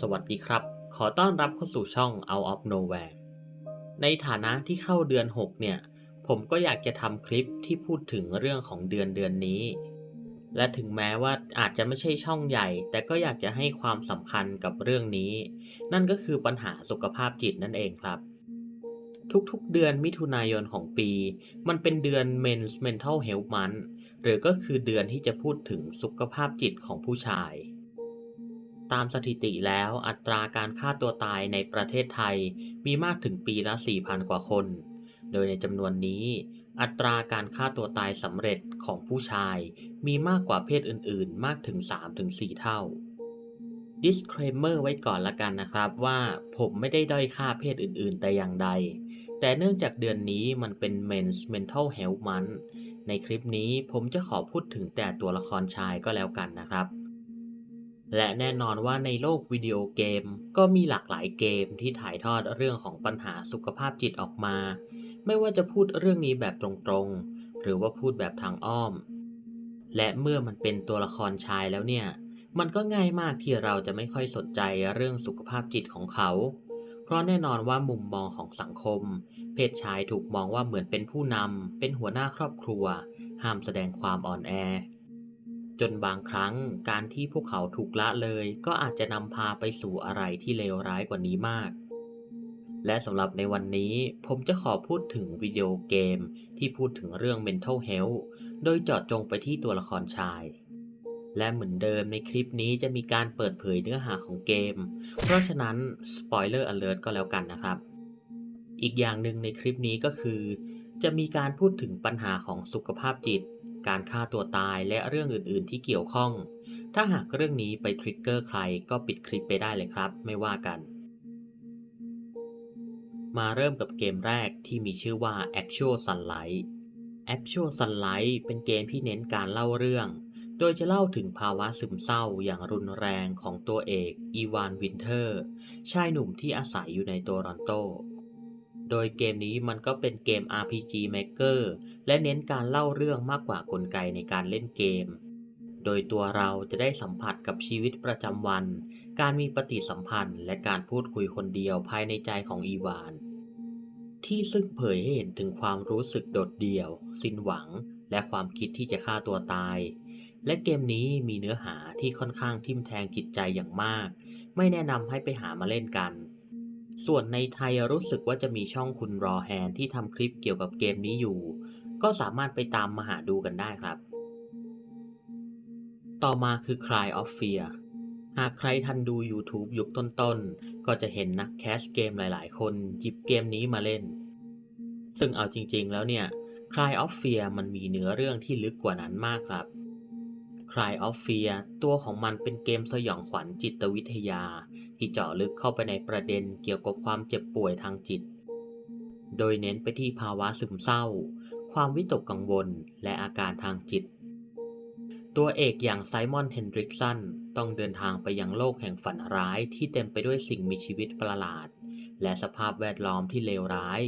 สวัสดีครับ ขอต้อนรับเข้าสู่ช่อง Out of Nowhere ในฐานะที่เข้าเดือน 6 เนี่ย ผมก็อยากจะทำคลิปที่พูดถึงเรื่องของเดือนเดือนนี้ และถึงแม้ว่าอาจจะไม่ใช่ช่องใหญ่ แต่ก็อยากจะให้ความสำคัญกับเรื่องนี้ นั่นก็คือปัญหาสุขภาพจิตนั่นเองครับ ทุกๆเดือนมิถุนายนของปี มันเป็นเดือน Men's Mental Health Month หรือก็คือเดือนที่จะพูดถึงสุขภาพจิตของผู้ชาย ตามสถิติแล้วอัตราการฆ่าตัวตายในประเทศไทยมีมากถึงปีละ 4,000 กว่าคน โดยในจำนวนนี้ อัตราการฆ่าตัวตายสำเร็จของผู้ชายมีมากกว่าเพศอื่นๆ มากถึง 3-4 เท่า disclaimer ไว้ก่อนละกันนะครับว่าผมไม่ได้ด้อยค่าเพศอื่นๆ แต่อย่างใด แต่เนื่องจากเดือนนี้มันเป็น Men's Mental Health Month ในคลิปนี้ผมจะขอพูดถึงแต่ตัวละครชายก็แล้วกันนะครับ และแน่นอนว่าในโลกวิดีโอเกม ก็มีหลากหลายเกมที่ถ่ายทอดเรื่องของปัญหาสุขภาพจิตออกมา ไม่ว่าจะพูดเรื่องนี้แบบตรงๆ หรือว่าพูดแบบทางอ้อม และเมื่อมันเป็นตัวละครชายแล้วเนี่ย มันก็ง่ายมากที่เราจะไม่ค่อยสนใจเรื่องสุขภาพจิตของเขา เพราะแน่นอนว่ามุมมองของสังคม เพศชายถูกมองว่าเหมือนเป็นผู้นำเป็นหัวหน้าครอบครัว ห้ามแสดงความอ่อนแอ จนบางครั้งการที่พวกเขาถูกละเลยก็อาจจะนำพาไปสู่อะไรที่เลวร้ายกว่านี้มาก และสำหรับในวันนี้ผมจะขอพูดถึงวิดีโอเกมที่พูดถึงเรื่อง mental health โดยเจาะจงไปที่ตัวละครชาย และเหมือนเดิมในคลิปนี้จะมีการเปิดเผยเนื้อหาของเกม เพราะฉะนั้น spoiler alert ก็แล้วกันนะครับ อีกอย่างหนึ่งในคลิปนี้ก็คือ จะมีการพูดถึงปัญหาของสุขภาพจิต การฆ่าตัวตายและเรื่องอื่น ๆ ที่เกี่ยวข้อง ถ้าหากเรื่องนี้ไปทริกเกอร์ใครก็ปิดคลิปไปได้เลยครับ ไม่ว่ากัน มาเริ่มกับเกมแรกที่มีชื่อว่า Actual Sunlight Actual Sunlight เป็นเกมที่เน้นการเล่าเรื่อง โดยจะเล่าถึงภาวะซึมเศร้าอย่างรุนแรงของตัวเอกอีวานวินเทอร์ ชายหนุ่มที่อาศัยอยู่ในโตรอนโต โดยเกมนี้มันก็เป็นเกม RPG Maker และเน้นการเล่าเรื่องมากกว่ากลไกในการเล่นเกม โดยตัวเราจะได้สัมผัสกับชีวิตประจำวัน การมีปฏิสัมพันธ์ และการพูดคุยคนเดียวภายในใจของอีวาน ที่ซึ่งเผยให้เห็นถึงความรู้สึกโดดเดี่ยว สิ้นหวัง และความคิดที่จะฆ่าตัวตาย และเกมนี้มีเนื้อหาที่ค่อนข้างทิ่มแทงจิตใจอย่างมาก ไม่แนะนำให้ไปหามาเล่นกันส่วนในไทยรู้สึกว่าจะมีช่องคุณรอแฮนที่ทำคลิปเกี่ยวกับเกมนี้อยู่ ก็สามารถไปตามมาหาดูกันได้ครับ ต่อมาคือ Cry of Fear หากใครทันดู YouTube ยุคต้นๆ ก็จะเห็นนักแคสเกมหลายๆ คนหยิบเกมนี้มาเล่น ซึ่งเอาจริงๆแล้วเนี่ย Cry of Fear มันมีเนื้อเรื่องที่ลึกกว่านั้นมากครับ Cry of Fear ตัวของมันเป็นเกมสยองขวัญจิตวิทยา ที่เจาะลึกเข้าไปในประเด็นเกี่ยวกับความเจ็บป่วยทางจิต โดยเน้นไปที่ภาวะซึมเศร้า ความวิตกกังวล และอาการทางจิต ตัวเอกอย่างไซมอนเฮนดริกสันต้องเดินทางไปยังโลกแห่งฝันร้ายที่เต็มไปด้วยสิ่งมีชีวิตประหลาด และสภาพแวดล้อมที่เลวร้าย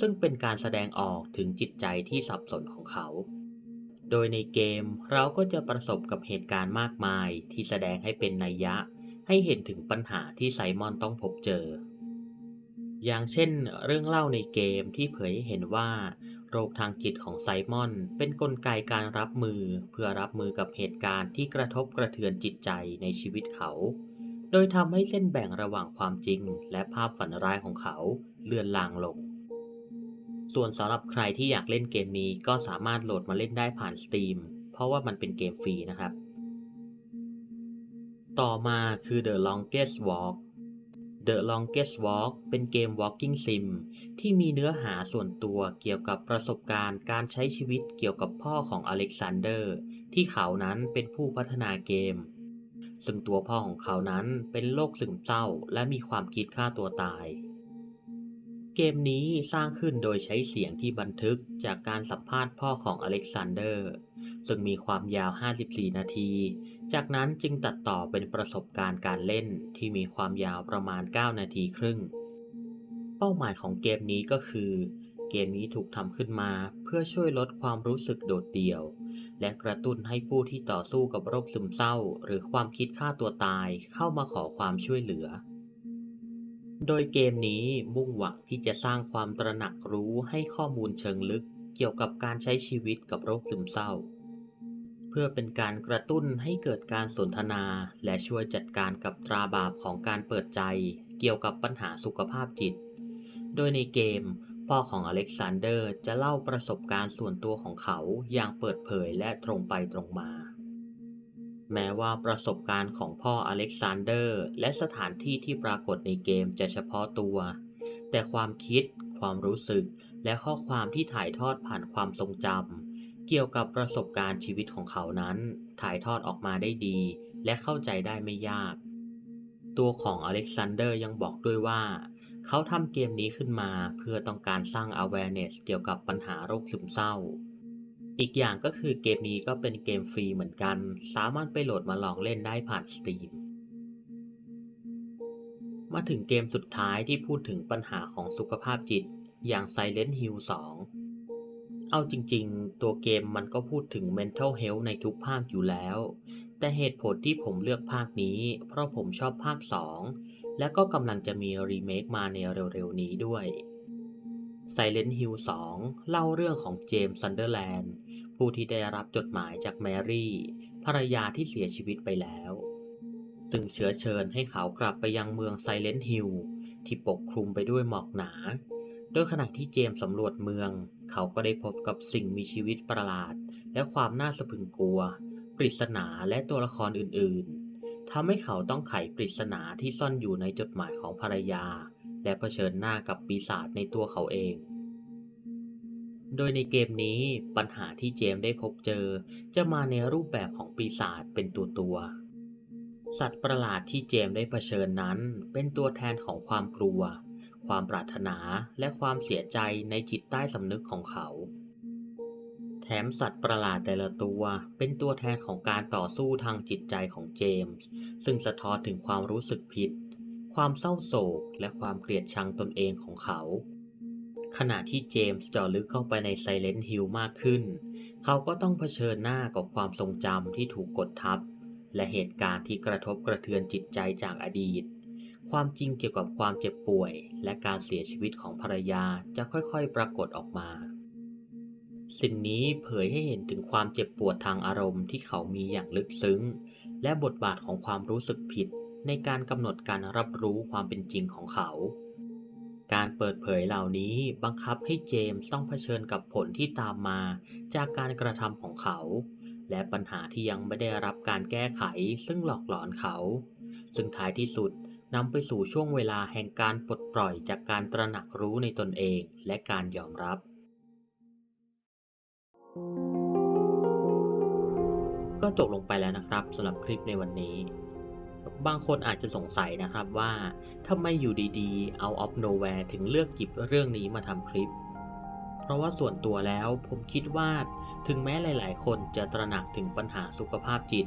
ซึ่งเป็นการแสดงออกถึงจิตใจที่สับสนของเขา โดยในเกมเราก็จะประสบกับเหตุการณ์มากมายที่แสดงให้เป็นนัยยะ ให้เห็นถึงปัญหาที่ไซมอนต้องพบเจอ อย่างเช่น เรื่องเล่าในเกมที่เผยให้เห็นว่า โรคทางจิตของไซมอน เป็นนกลไกการรับมือเพื่อรับมือกับเหตุการณ์ที่กระทบกระเทือนจิตใจในชีวิตเขา โดยทำให้เส้นแบ่งระหว่างความจริง และภาพฝันร้ายของเขาเลื่อนลางลง ส่วนสำหรับใครที่อยากเล่นเกมนี้ก็สามารถโหลดมาเล่นได้ผ่าน Steam เพราะว่ามันเป็นเกมฟรีนะครับ ต่อมาคือ The Longest Walk The Longest Walk เป็นเกม Walking Sim ที่มีเนื้อหาส่วนตัวเกี่ยวกับประสบการณ์การใช้ชีวิตเกี่ยวกับพ่อของอเล็กซานเดอร์ ที่เขานั้นเป็นผู้พัฒนาเกม ซึ่งตัวพ่อของเขานั้นเป็นโรคซึมเศร้าและมีความคิดฆ่าตัวตาย เกมนี้สร้างขึ้นโดยใช้เสียงที่บันทึกจากการสัมภาษณ์พ่อของอเล็กซานเดอร์ ซึ่งมีความยาว 54 นาที จากนั้นจึงตัดต่อเป็นประสบการณ์การเล่นที่มีความยาวประมาณ 9 นาทีครึ่ง เป้าหมายของเกมนี้ก็คือ เกมนี้ถูกทำขึ้นมาเพื่อช่วยลดความรู้สึกโดดเดี่ยว และกระตุ้นให้ผู้ที่ต่อสู้กับโรคซึมเศร้า หรือความคิดฆ่าตัวตายเข้ามาขอความช่วยเหลือ โดยเกมนี้มุ่งหวังที่จะสร้างความตระหนักรู้ให้ข้อมูลเชิงลึก เกี่ยวกับการใช้ชีวิตกับโรคซึมเศร้า เพื่อเป็นการกระตุ้นให้เกิดการสนทนา และช่วยจัดการกับตราบาปของการเปิดใจ เกี่ยวกับปัญหาสุขภาพจิต โดยในเกม พ่อของอเล็กซานเดอร์จะเล่าประสบการณ์ส่วนตัวของเขาอย่างเปิดเผยและตรงไปตรงมา แม้ว่าประสบการณ์ของพ่ออเล็กซานเดอร์ และสถานที่ที่ปรากฏในเกมจะเฉพาะตัว แต่ความคิด ความรู้สึก และข้อความที่ถ่ายทอดผ่านความทรงจำ เกี่ยวกับประสบการณ์ชีวิตของเขานั้น ถ่ายทอดออกมาได้ดี และเข้าใจได้ไม่ยาก ตัวของอเล็กซานเดอร์ยังบอกด้วยว่า เขาทำเกมนี้ขึ้นมาเพื่อต้องการสร้าง awareness เกี่ยวกับปัญหาโรคซึมเศร้า อีกอย่างก็คือเกมนี้ก็เป็นเกมฟรีเหมือนกัน สามารถไปโหลดมาลองเล่นได้ผ่าน Steam มาถึงเกมสุดท้ายที่พูดถึงปัญหาของสุขภาพจิตอย่าง Silent Hill 2 เอาจริงๆ ตัวเกมมันก็พูดถึง mental health ในทุกภาคอยู่แล้ว แต่เหตุผลที่ผมเลือกภาคนี้ เพราะผมชอบภาค 2 และก็กำลังจะมีรีเมคมาในเร็วๆนี้ด้วย Silent Hill 2 เล่าเรื่องของเจมส์ซันเดอร์แลนด์ผู้ที่ได้รับจดหมายจากแมรี่ ภรรยาที่เสียชีวิตไปแล้วซึงเชื้อเชิญให้เขากลับไปยังเมืองไซเลนต์ฮิลที่ปกคลุมไปด้วยหมอกหนา โดยขณะที่เจมส์สำรวจเมือง เขาก็ได้พบกับสิ่งมีชีวิตประหลาด และความน่าสะพรึงกลัว ปริศนาและตัวละครอื่นๆทำให้เขาต้องไขปริศนาที่ซ่อนอยู่ในจดหมายของภรรยา และเผชิญหน้ากับปีศาจในตัวเขาเอง โดยในเกมนี้ปัญหาที่เจมส์ได้พบเจอ จะมาในรูปแบบของปีศาจเป็นตัวตัวสัตว์ประหลาดที่เจมส์ได้เผชิญนั้น เป็นตัวแทนของความกลัว ความปรารถนาและความเสียใจในจิตใต้สำนึกของเขา แถมสัตว์ประหลาดแต่ละตัวเป็นตัวแทนของการต่อสู้ทางจิตใจของเจมส์ซึ่งสะท้อนถึงความรู้สึกผิด ความเศร้าโศก และความเกลียดชังตนเองของเขา ขณะที่เจมส์เจาะลึกเข้าไปในไซเลนต์ฮิลมากขึ้น เขาก็ต้องเผชิญหน้ากับความทรงจำที่ถูกกดทับ และเหตุการณ์ที่กระทบกระเทือนจิตใจจากอดีต ความจริงเกี่ยวกับความเจ็บป่วย และการเสียชีวิตของภรรยาจะค่อยๆ ปรากฏออกมา สิ่งนี้เผยให้เห็นถึงความเจ็บปวดทางอารมณ์ที่เขามีอย่างลึกซึ้ง และบทบาทของความรู้สึกผิด ในการกำหนดการรับรู้ความเป็นจริงของเขา การเปิดเผยเหล่านี้บังคับให้เจมส์ต้องเผชิญกับผลที่ตามมา จากการกระทำของเขา และปัญหาที่ยังไม่ได้รับการแก้ไขซึ่งหลอกหลอนเขา ซึ่งท้ายที่สุด นำไปสู่ช่วงเวลาแห่งการปลดปล่อยจากการตระหนักรู้ในตนเองและการยอมรับ ก็จบลงไปแล้วนะครับสำหรับคลิปในวันนี้ บางคนอาจจะสงสัยนะครับว่าทำไมอยู่ดีๆ Out of Nowhere ถึงเลือกหยิบเรื่องนี้มาทำคลิป เพราะว่าส่วนตัวแล้วผมคิดว่าถึงแม้หลาย ๆ คนจะตระหนักถึงปัญหาสุขภาพจิต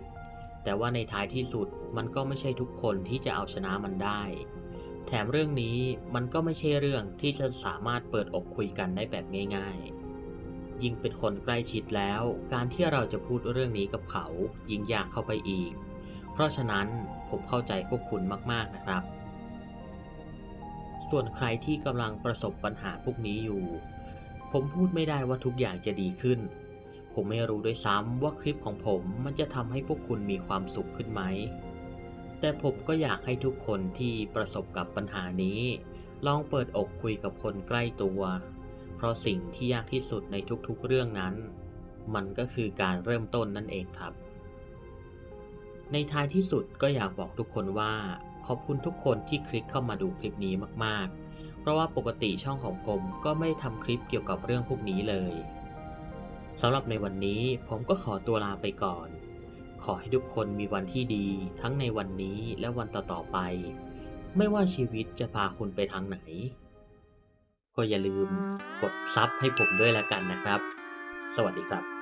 แต่ว่าในท้ายที่สุดมันก็ไม่ใช่ทุกคนที่จะเอาชนะมันได้ แถมเรื่องนี้มันก็ไม่ใช่เรื่องที่จะสามารถเปิดอกคุยกันได้แบบง่าย ๆ ยิ่งเป็นคนใกล้ชิดแล้ว การที่เราจะพูดเรื่องนี้กับเขายิ่งยากเข้าไปอีก เพราะฉะนั้นผมเข้าใจพวกคุณมากๆนะครับ ส่วนใครที่กำลังประสบปัญหาพวกนี้อยู่ ผมพูดไม่ได้ว่าทุกอย่างจะดีขึ้น ผมไม่รู้ด้วยซ้ำว่าคลิปของผมมันจะทำให้พวกคุณมีความสุขขึ้นไหม แต่ผมก็อยากให้ทุกคนที่ประสบกับปัญหานี้ ลองเปิดอกคุยกับคนใกล้ตัว เพราะสิ่งที่ยากที่สุดในทุกๆเรื่องนั้น มันก็คือการเริ่มต้นนั่นเองครับ ในท้ายที่สุดก็อยากบอกทุกคนว่า ขอบคุณทุกคนที่คลิกเข้ามาดูคลิปนี้มากๆ เพราะว่าปกติช่องของผมก็ไม่ทำคลิปเกี่ยวกับเรื่องพวกนี้เลย สำหรับในวันนี้ผมก็ขอตัวลาไปก่อน ขอให้ทุกคนมีวันที่ดีทั้งในวันนี้และวันต่อๆไป ไม่ว่าชีวิตจะพาคุณไปทางไหน ก็อย่าลืมกดซับให้ผมด้วยละกันนะครับ สวัสดีครับ